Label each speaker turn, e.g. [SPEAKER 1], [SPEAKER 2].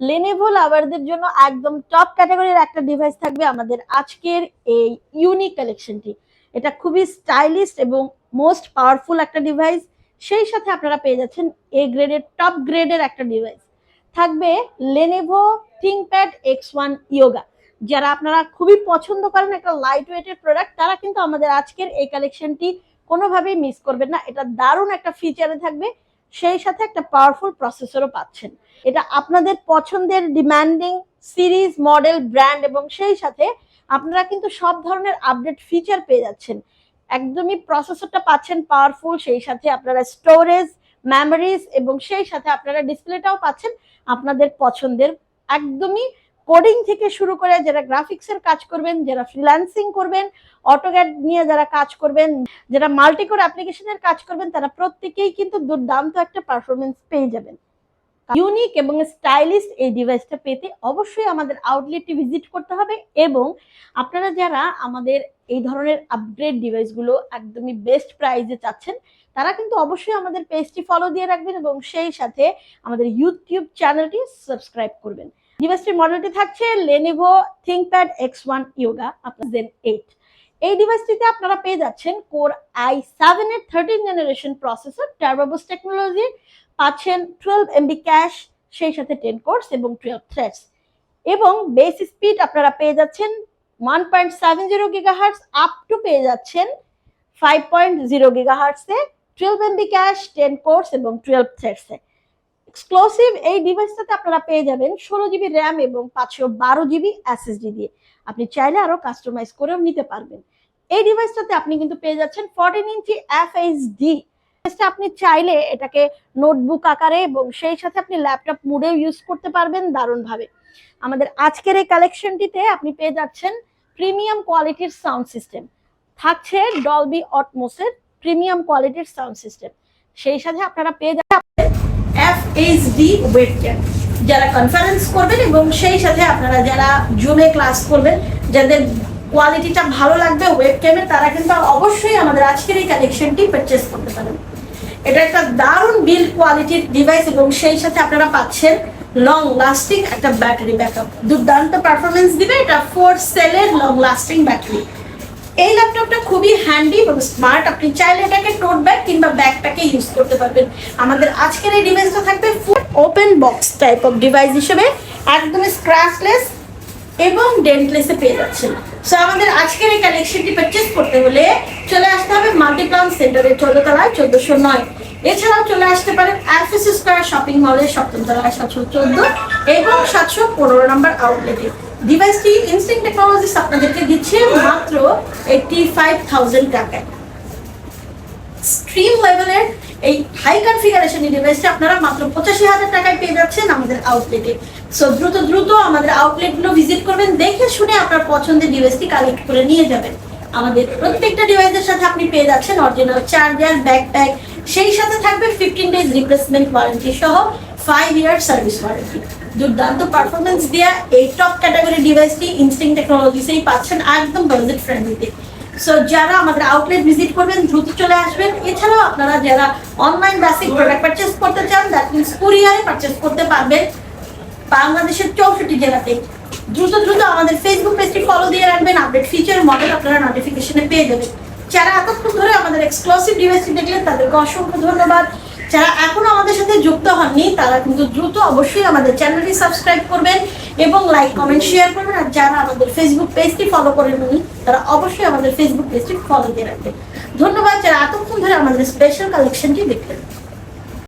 [SPEAKER 1] Lenovo লাভারদের জন্য একদম top ক্যাটাগরির একটা ডিভাইস থাকবে আমাদের আজকের এই ইউনিক কালেকশনটি এটা খুবই স্টাইলিশ এবং মোস্ট পাওয়ারফুল একটা ডিভাইস সেই সাথে আপনারা পেয়ে যাচ্ছেন এ গ্রেডের টপ গ্রেডের একটা ডিভাইস থাকবে Lenovo ThinkPad X one Yoga যারা আপনারা খুবই পছন্দ করেন একটা লাইট ওয়েটের প্রোডাক্ট তারা কিন্তু আমাদের আজকের এই কালেকশনটি কোনোভাবেই মিস করবেন না। এটা দারুণ একটা ফিচারে থাকবে। সেই সাথে একটা পাওয়ারফুল প্রসেসরও পাচ্ছেন। এটা আপনাদের পছন্দের ডিমান্ডিং সিরিজ মডেল ব্র্যান্ড এবং সেই সাথে আপনারা কিন্তু সব ধরনের আপডেট ফিচার পেয়ে যাচ্ছেন। একদমই প্রসেসরটা পাচ্ছেন পাওয়ারফুল সেই সাথে আপনারা স্টোরেজ মেমোরিজ এবং সেই সাথে আপনারা ডিসপ্লেটাও পাচ্ছেন আপনাদের পছন্দের। একদমই কোডিং থেকে শুরু করে যারা গ্রাফিক্সের কাজ করবেন, যারা ফ্রিল্যান্সিং করবেন অটোগ্যাড নিয়ে যারা কাজ করবেন, যারা মাল্টিকোর অ্যাপ্লিকেশনের কাজ করবেন, তারা প্রত্যেকেই কিন্তু দুর্দান্ত একটা পারফরমেন্স পেয়ে যাবেন। ইউনিক এবং স্টাইলিশ এই ডিভাইসটা পেতে অবশ্যই আমাদের আউটলেটটি ভিজিট করতে হবে এবং আপনারা যারা আমাদের এই ধরনের আপগ্রেড ডিভাইসগুলো একদমই বেস্ট প্রাইজে চাচ্ছেন, তারা কিন্তু অবশ্যই আমাদের পেজটি ফলো দিয়ে রাখবেন এবং সেই সাথে আমাদের ইউটিউব চ্যানেলটি সাবস্ক্রাইব করবেন। ডিভাইসটির মডেলটি থাকছে Lenovo ThinkPad X one Yoga আপনার জেন এইট এই ডিভাইসটিতে আপনারা পেয়ে যাচ্ছেন কোর আই সেভেন এর thirteen generation processor turbo boost technology পাচ্ছেন টুয়েলভ এমবি ক্যাশ সেই সাথে টেন কোর্স এবং টুয়েলভ থ্রেডস এবং বেস স্পিড আপনারা পেয়ে যাচ্ছেন one point seven zero gigahertz up to পেয়ে যাচ্ছেন five point zero গিগাহার্টসে twelve MB cache ten cores এবং টুয়েলভ থ্রেডসে এক্সক্লুসিভ এই ডিভাইসটাতে আপনারা পেয়ে যাবেন ষোলো জিবি র্যাম এবং পাঁচশো বারো জিবি এসএসডি দিয়ে। আপনি চাইলে আরও কাস্টমাইজ করেও নিতে পারবেন। এই ডিভাইসটাতে আপনি কিন্তু পেয়ে যাচ্ছেন ফোরটিন ইঞ্চি এফ এইচডি ডিভাইসটা আপনি চাইলে এটাকে নোটবুক আকারে এবং সেই সাথে আপনি ল্যাপটপ মুডেও ইউজ করতে পারবেন দারুণভাবে। আমাদের আজকের এই কালেকশনটিতে আপনি পেয়ে যাচ্ছেন প্রিমিয়াম কোয়ালিটির সাউন্ড সিস্টেম থাকছে ডলবি অটমোসের প্রিমিয়াম কোয়ালিটির সাউন্ড সিস্টেম সেই সাথে আপনারা পেয়ে এইচডি ওয়েবক্যাম যারা কনফারেন্স করবেন এবং সেই সাথে আপনারা যারা জুমে ক্লাস করবেন, যাদের কোয়ালিটিটা ভালো লাগবে ওয়েবক্যামে তারা কিন্তু অবশ্যই আমাদের আজকের এই কালেকশনটি পারচেস করতে পারেন। এটা একটা দারুণ বিল্ড কোয়ালিটির ডিভাইস এবং সেই সাথে আপনারা পাচ্ছেন লং লাস্টিং একটা ব্যাটারি ব্যাকআপ দুর্দান্ত পারফরমেন্স দিবে এটা ফোর সেলের লং লাস্টিং ব্যাটারি এই ল্যাপটপটা খুবই হ্যান্ডি এবং স্মার্ট আপনি চাইলে এটাকে টোট ব্যাগ কিংবা ব্যাগটাকে ইউজ করতে পারবেন। আমাদের আজকের এই ডিভাইসটা থাকবে full open box type of device হিসেবে, একদমই স্ক্র্যাচলেস এবং ডেন্টলেসে পেয়ে যাচ্ছেন। সো আমাদের আজকের এই কালেকশনটি পারচেস করতে হলে চলে আসতে হবে মাল্টিপ্লান সেন্টারের চোদ্দ তলায় চোদ্দশো নয়। এছাড়াও চলে আসতে পারেন অ্যালফিস স্কোয়ার শপিং মলের সপ্তম তলায় সাতশো চোদ্দ এবং সাতশো পনেরো নম্বর আউটলেটে ডিভাইসটি ইনস্টিং টেকনোলজিস আপনাদেরকে দিচ্ছে মাত্র এইটটি ফাইভ থাউজেন্ড টাকায় স্ট্রিম লেভেলের এই হাই কনফিগারেশন ডিভাইসটা আপনারা মাত্র পঁচাশি হাজার টাকায় পেয়ে যাচ্ছেন আমাদের আউটলেটে সো দ্রুত দ্রুত আমাদের আউটলেটগুলো ভিজিট করবেন, দেখে শুনে আপনার পছন্দের ডিভাইসটি কালেক্ট করে নিয়ে যাবেন। আমাদের প্রত্যেকটা ডিভাইসের সাথে আপনি পেয়ে যাচ্ছেন অরিজিনাল চার্জার ব্যাকপ্যাক সেই সাথে থাকবে ফিফটিন ডেজ রিপ্লেসমেন্ট ওয়ারেন্টি সহ ফাইভ ইয়ার সার্ভিস ওয়ারেন্টি দুর্দান্ত পারফরমেন্স দেওয়া এই টপ ক্যাটাগরি ডিভাইসটি ইনস্টিং টেকনোলজিসেই পাচ্ছেন একদম বাজেট ফ্রেন্ডলিতে সো যারা আমাদের আউটলেট ভিজিট করবেন, দ্রুত চলে আসবেন। এছাড়াও আপনারা যারা অনলাইন বেসিক প্রোডাক্ট পারচেস করতে চান দ্যাট মিনস কুরিয়ারে পারচেস করতে পারবেন বাংলাদেশের চৌষট্টি জেলাতে। দ্রুত দ্রুত আমাদের ফেসবুক পেজটি ফলো দিয়ে রাখবেন। আপডেট ফিচার মডেল আপনারা নোটিফিকেশনে পেয়ে যাবেন। যারা এতক্ষণ ধরে আমাদের এক্সক্লুসিভ ডিভাইসটি দেখলেন তাদেরকে অসংখ্য ধন্যবাদ। যারা এখনও আমাদের সাথে যুক্ত হননি, তারা কিন্তু দ্রুত অবশ্যই আমাদের চ্যানেলটি সাবস্ক্রাইব করবেন এবং লাইক কমেন্ট শেয়ার করবেন। আর যারা আমাদের ফেসবুক পেজটি ফলো করেননি, তারা অবশ্যই আমাদের ফেসবুক পেজটি ফলো দিয়ে রাখবেন। ধন্যবাদ, যারা এতক্ষণ ধরে আমাদের স্পেশাল কালেকশনটি দেখলেন।